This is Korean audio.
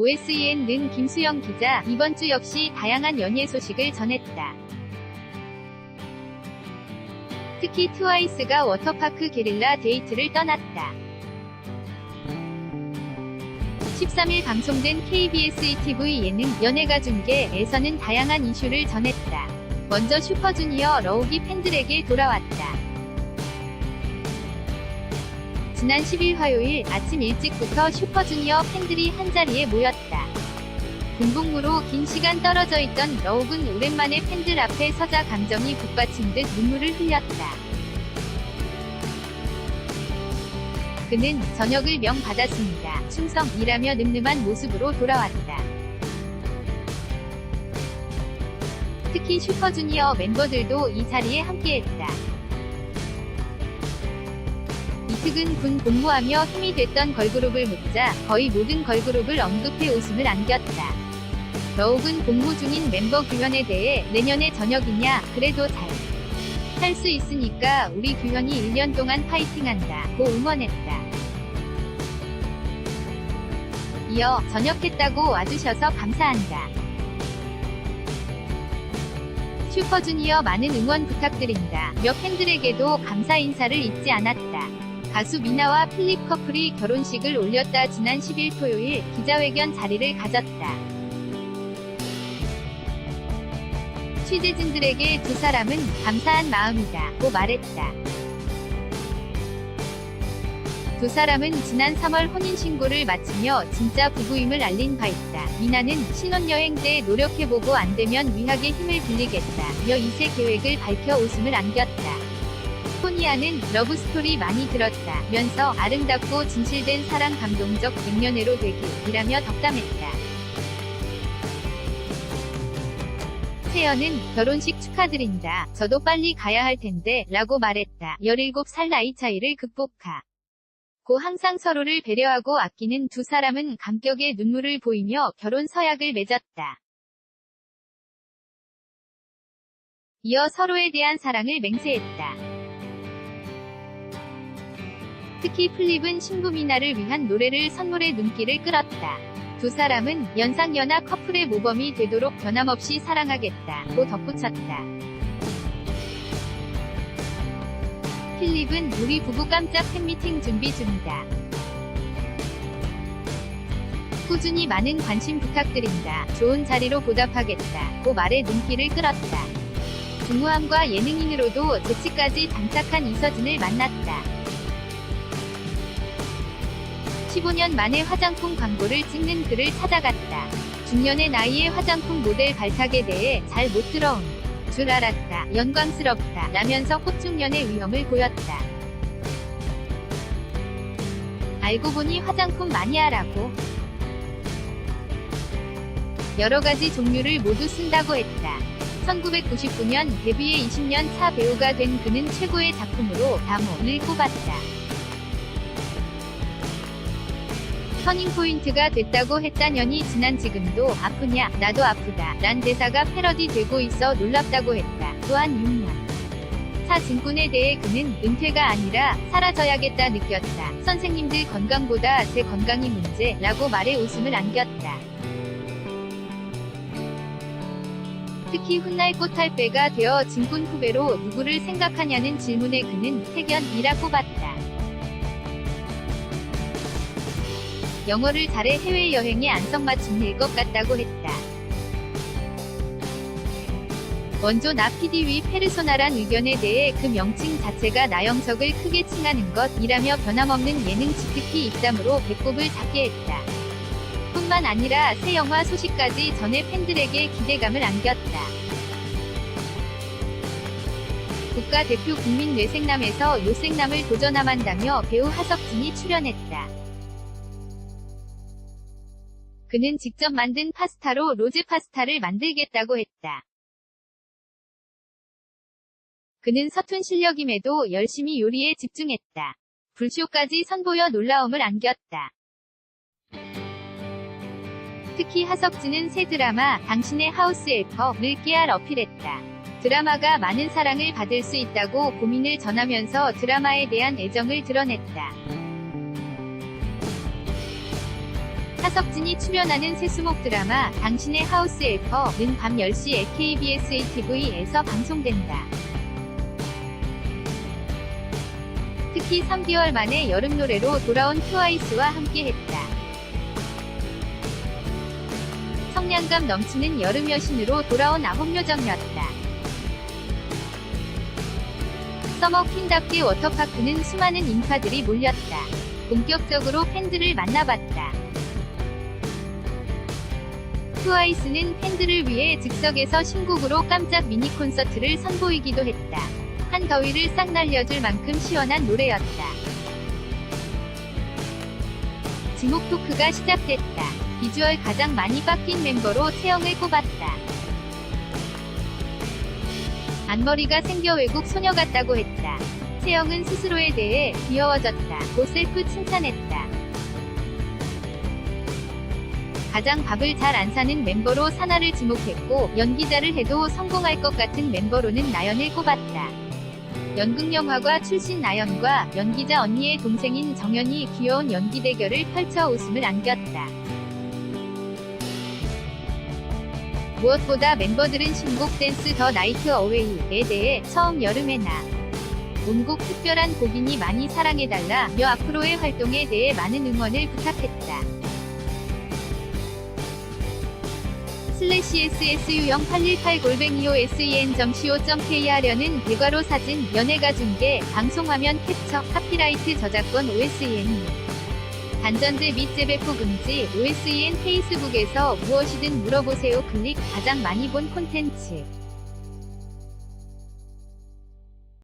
OSEN는 김수영 기자, 이번 주 역시 다양한 연예 소식을 전했다. 특히 트와이스가 워터파크 게릴라 데이트를 떠났다. 13일 방송된 KBS ETV 예능 연예가 중계에서는 다양한 이슈를 전했다. 먼저 슈퍼주니어 러욱이 팬들에게 돌아왔다. 지난 10일 화요일 아침 일찍부터 슈퍼주니어 팬들이 한자리에 모였다. 군복무로 긴 시간 떨어져 있던 러욱은 오랜만에 팬들 앞에 서자 감정이 북받친 듯 눈물을 흘렸다. 그는 저녁을 명 받았습니다. 충성이라며 늠름한 모습으로 돌아왔다. 특히 슈퍼주니어 멤버들도 이 자리에 함께했다. 이특은 군 복무하며 힘이 됐던 걸그룹을 묻자 거의 모든 걸그룹을 언급해 웃음을 안겼다. 러욱은 복무 중인 멤버 규현에 대해 내년에 저녁이냐 그래도 잘 할 수 있으니까 우리 규현이 1년 동안 파이팅한다 고 응원했다. 이어 전역했다고 와주셔서 감사한다. 슈퍼주니어 많은 응원 부탁드린다. 몇 팬들에게도 감사 인사를 잊지 않았다. 가수 미나와 필립 커플이 결혼식을 올렸다 지난 10일 토요일 기자회견 자리를 가졌다. 취재진들에게 두 사람은 감사한 마음이다 고 말했다. 두 사람은 지난 3월 혼인신고를 마치며 진짜 부부임을 알린 바 있다. 미나는 신혼여행 때 노력해보고 안되면 위하게 힘을 빌리겠다 며 이세 계획을 밝혀 웃음을 안겼다. 소니아는 러브스토리 많이 들었다 면서 아름답고 진실된 사랑 감동적 백년해로 되기이라며 덕담했다. 세연은 결혼식 축하드린다. 저도 빨리 가야 할 텐데 라고 말했다. 17살 나이 차이를 극복하. 고 항상 서로를 배려하고 아끼는 두 사람은 감격의 눈물을 보이며 결혼 서약을 맺었다. 이어 서로에 대한 사랑을 맹세했다. 특히 플립은 신부 미나를 위한 노래를 선물해 눈길을 끌었다. 두 사람은 연상연하 커플의 모범이 되도록 변함없이 사랑하겠다. 고 덧붙였다. 필립은 우리 부부 깜짝 팬미팅 준비 중이다. 꾸준히 많은 관심 부탁드린다. 좋은 자리로 보답하겠다. 고 말에 눈길을 끌었다. 중후함과 예능인으로도 재치까지 장착한 이서진을 만났다. 15년 만에 화장품 광고를 찍는 그를 찾아갔다. 중년의 나이에 화장품 모델 발탁에 대해 잘 못 들어온 줄 알았다. 영광스럽다. 라면서 꽃중년의 위험을 보였다. 알고 보니 화장품 마니아라고. 여러 가지 종류를 모두 쓴다고 했다. 1999년 데뷔에 20년 차 배우가 된 그는 최고의 작품으로 다모를 꼽았다. 터닝포인트가 됐다고 했다년이 지난 지금도 아프냐 나도 아프다 란 대사가 패러디 되고 있어 놀랍다고 했다. 또한 6년 차 증군에 대해 그는 은퇴가 아니라 사라져야겠다 느꼈다. 선생님들 건강보다 제 건강이 문제라고 말해 웃음을 안겼다. 특히 훗날 꽃탈배가 되어 진군 후배로 누구를 생각하냐는 질문에 그는 태견이라 꼽았다. 영어를 잘해 해외여행에 안성맞춤일 것 같다고 했다. 원조 나피디 위 페르소나란 의견에 대해 그 명칭 자체가 나영석을 크게 칭하는 것이라며 변함없는 예능 지특히 입담으로 배꼽을 잡게 했다. 뿐만 아니라 새 영화 소식까지 전해 팬들에게 기대감을 안겼다. 국가대표 국민뇌생남에서 요생남을 도전함한다며 배우 하석진이 출연했다. 그는 직접 만든 파스타로 로제 파스타를 만들겠다고 했다. 그는 서툰 실력임에도 열심히 요리에 집중했다. 불쇼까지 선보여 놀라움을 안겼다. 특히 하석진은 새 드라마 당신의 하우스 앨퍼를 깨알 어필했다. 드라마가 많은 사랑을 받을 수 있다고 고민을 전하면서 드라마에 대한 애정을 드러냈다. 하석진이 출연하는 세수목 드라마 당신의 하우스 엘퍼는 밤 10시에 KBS ATV에서 방송된다. 특히 3개월 만에 여름 노래로 돌아온 트와이스와 함께했다. 성량감 넘치는 여름 여신으로 돌아온 아홉요정이었다. 서머 퀸답게 워터파크는 수많은 인파들이 몰렸다. 본격적으로 팬들을 만나봤다. 트와이스는 팬들을 위해 즉석에서 신곡으로 깜짝 미니 콘서트를 선보이기도 했다. 한 더위를 싹 날려줄 만큼 시원한 노래였다. 지목 토크가 시작됐다. 비주얼 가장 많이 바뀐 멤버로 채영을 꼽았다. 앞머리가 생겨 외국 소녀 같다고 했다. 채영은 스스로에 대해 귀여워졌다. 고 셀프 칭찬했다. 가장 밥을 잘 안 사는 멤버로 사나를 지목했고 연기자를 해도 성공할 것 같은 멤버로는 나연을 꼽았다. 연극영화과 출신 나연과 연기자 언니의 동생인 정연이 귀여운 연기 대결을 펼쳐 웃음을 안겼다. 무엇보다 멤버들은 신곡 댄스 더 나이트 어웨이에 대해 처음 여름에 나 온곡 특별한 곡이니 많이 사랑해달라며 앞으로의 활동에 대해 많은 응원을 부탁했다. 슬래시 SSU0818 골뱅이오 sen.co.kr려는 대괄호 사진, 연예가 중계, 방송화면 캡처, 카피라이트 저작권 OSN. 단전제 및 재배포 금지, OSN 페이스북에서 무엇이든 물어보세요 클릭, 가장 많이 본 콘텐츠.